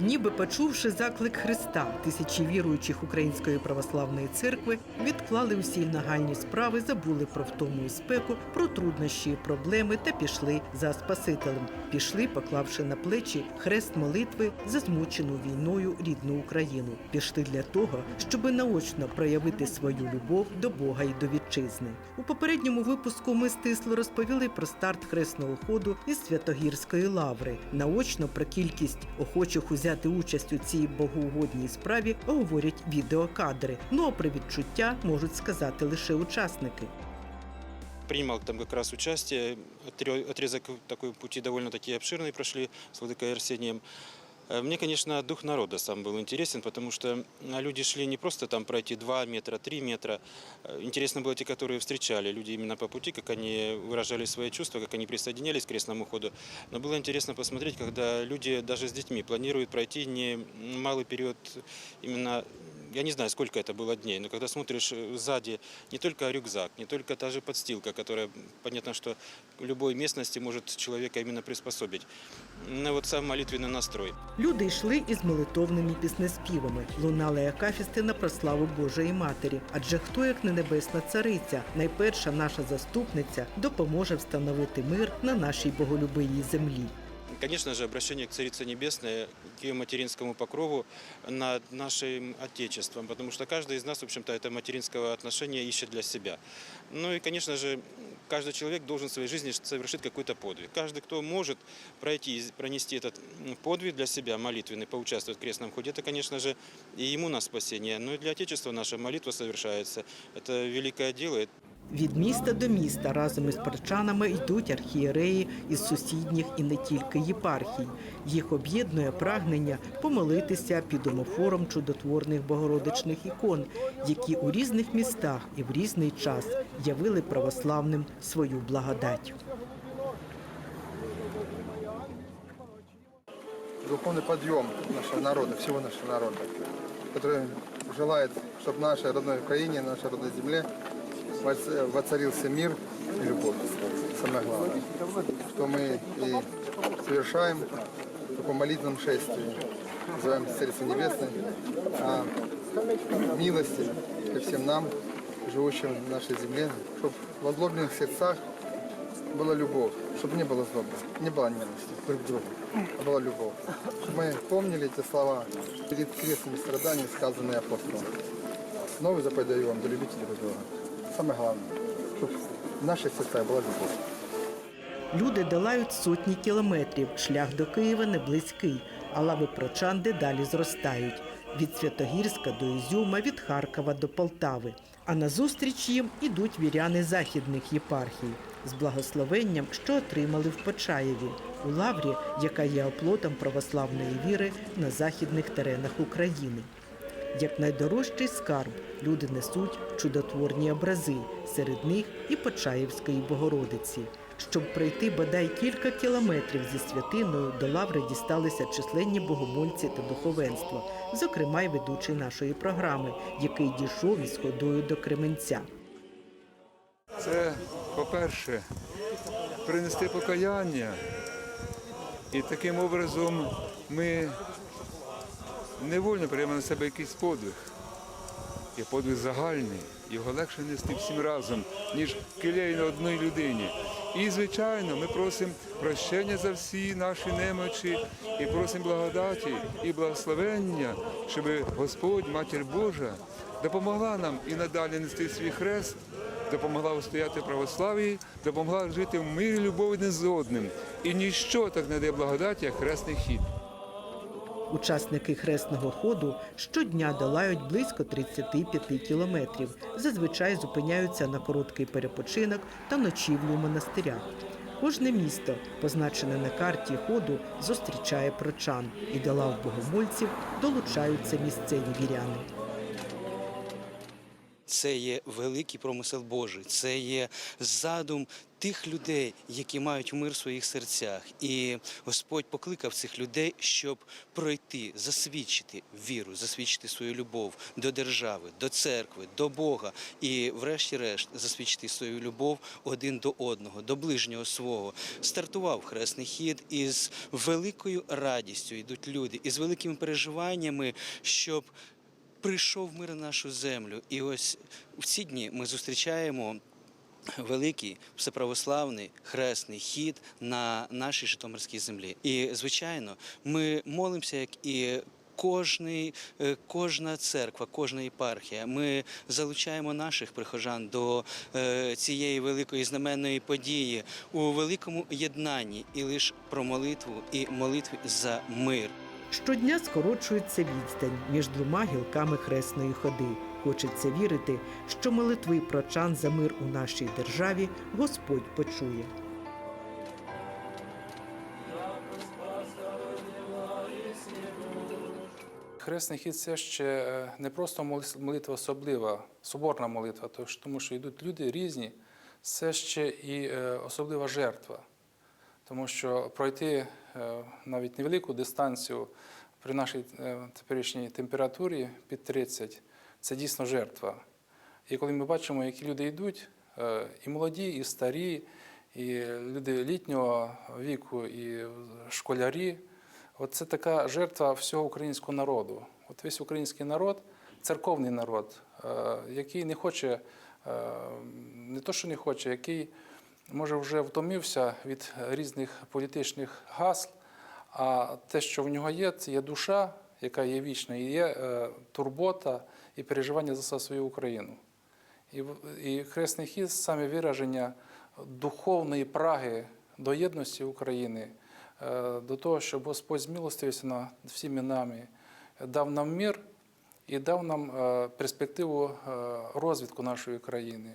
Ніби почувши заклик Христа, тисячі віруючих Української православної церкви відклали усі нагальні справи, забули про втому і спеку, про труднощі, і проблеми та пішли за Спасителем. Пішли, поклавши на плечі хрест молитви за змучену війною рідну Україну. Пішли для того, щоби наочно проявити свою любов до Бога і до вітчизни. У попередньому випуску ми стисло розповіли про старт хресного ходу із Святогірської лаври. Наочно про кількість охочих узяти участь у цій богоугодній справі говорять відеокадри. Ну а про відчуття можуть сказати лише учасники. принимал там как раз участие. такої Отрезок такой пути довольно-таки обширный прошли с Владыкой Арсением. Э, Мне, конечно, дух народа сам был интересен, потому что люди шли не просто там пройти 2 метра, 3 метра. Э, Интересно было те, которые встречали люди именно по пути, как они выражали свои чувства, как они присоединялись к крестному ходу. Но было интересно посмотреть, когда люди даже с детьми планируют пройти не малый период именно я не знаю, сколько это было дней, но когда смотришь э, сзади не только рюкзак, не только та же подстилка, которая, понятно, что в любой местности может человека именно приспособить, но вот сам молитвенный настрой. Люди йшли із молитовними піснеспівами, лунали акафісти на прославу Божої Матері. Адже хто, як не небесна цариця, найперша наша заступниця, допоможе встановити мир на нашій боголюбивій землі. Конечно же, обращение к Царице Небесной, к ее материнскому покрову над нашим Отечеством, потому что каждый из нас, в общем-то, это материнского отношения ищет для себя. Ну и, конечно же, каждый человек должен в своей жизни совершить какой-то подвиг. Каждый, кто может пройти, пронести этот подвиг для себя, молитвенный, поучаствовать в крестном ходе, это, конечно же, и ему на спасение. Но и для Отечества наша молитва совершается. Это великое дело, Від міста до міста разом із прочанами йдуть архієреї із сусідніх і не тільки єпархій. Їх об'єднує прагнення помолитися під омофором чудотворних богородичних ікон, які у різних містах і в різний час явили православним свою благодать. духовный подъем нашего народа, всего нашего народа, который желает, чтобы в нашей родной Украине, нашей родной земле воц- Воцарился мир и любовь. Самое главное. Что мы и совершаем в таком молитвенном шествии. Называем Царицей Небесной. А милости ко всем нам, живущим в нашей земле, чтобы в озлобленных сердцах была любовь, чтобы не было злобы, не было ненависти друг к другу, а была любовь. Чтобы мы помнили эти слова перед крестными страданиями, сказанные апостолом. Новый заповедь даю вам, да любите друг друга. Самое главное, чтобы в наших сердцах была любовь. Люди долають сотні кілометрів. Шлях до Києва не близький, а лави прочан дедалі зростають. Від Святогірська до Ізюма, від Харкова до Полтави. А назустріч їм ідуть віряни західних єпархій з благословенням, що отримали в Почаєві, у лаврі, яка є оплотом православної віри на західних теренах України. Як найдорожчий скарб люди несуть чудотворні образи, серед них і Почаївської Богородиці. Щоб пройти бодай кілька кілометрів зі святиною, до лаври дісталися численні богомольці та духовенство, зокрема й ведучий нашої програми, який дійшов із ходою до Кременця. Це, по-перше, принести покаяння. І таким образом ми невольно приймемо на себе якийсь подвиг. І подвиг загальний. Його легше нести всім разом, ніж келейно одній людині. І, звичайно, ми просимо прощення за всі наші немочі і просимо благодаті і благословення, щоб Господь, Матір Божа, допомогла нам і надалі нести свій хрест, допомогла устояти в православії, допомогла жити в мирі, любові не з одним. І ніщо так не дає благодаті, як хресний хід. Учасники хресного ходу щодня долають близько 35 кілометрів. Зазвичай зупиняються на короткий перепочинок та ночівлю в монастирях. Кожне місто, позначене на карті ходу, зустрічає прочан, і до лав богомольців долучаються місцеві віряни. Це є великий промисел Божий, це є задум тих людей, які мають мир в своїх серцях. І Господь покликав цих людей, щоб пройти, засвідчити віру, засвідчити свою любов до держави, до церкви, до Бога і, врешті-решт, засвідчити свою любов один до одного, до ближнього свого. Стартував хресний хід із великою радістю йдуть люди, із великими переживаннями, щоб прийшов мир на нашу землю. І ось в ці дні ми зустрічаємо великий всеправославний хресний хід на нашій Житомирській землі. І, звичайно, ми молимося, як і Кожний, е, кожна церква, кожна єпархія. Ми залучаємо наших прихожан до е, цієї великої знаменної події у великому єднанні і лише про молитву і молитві за мир. Щодня скорочується відстань між двома гілками хресної ходи. Хочеться вірити, що молитви прочан за мир у нашій державі Господь почує. Хресний хід це ще е, не просто молитва особлива, соборна молитва, тому що йдуть люди різні, це ще і е, особлива жертва. Тому що пройти е, навіть невелику дистанцію при нашій теперішній температурі під 30 це дійсно жертва. І коли ми бачимо, які люди йдуть, е, і молоді, і старі, і люди літнього віку, і школярі, от це така жертва всього українського народу. От весь український народ, церковний народ, е, який не хоче, е, не то, що не хоче, який може вже втомився від різних політичних гасл, а те, що в нього є, це є душа, яка є вічна, і є е, турбота і переживання за свою Україну. І, і хресний хід саме вираження духовної праги до єдності України, е, до того, щоб Господь змилостивився над всіми нами, дав нам мир і дав нам е, перспективу розвитку нашої країни.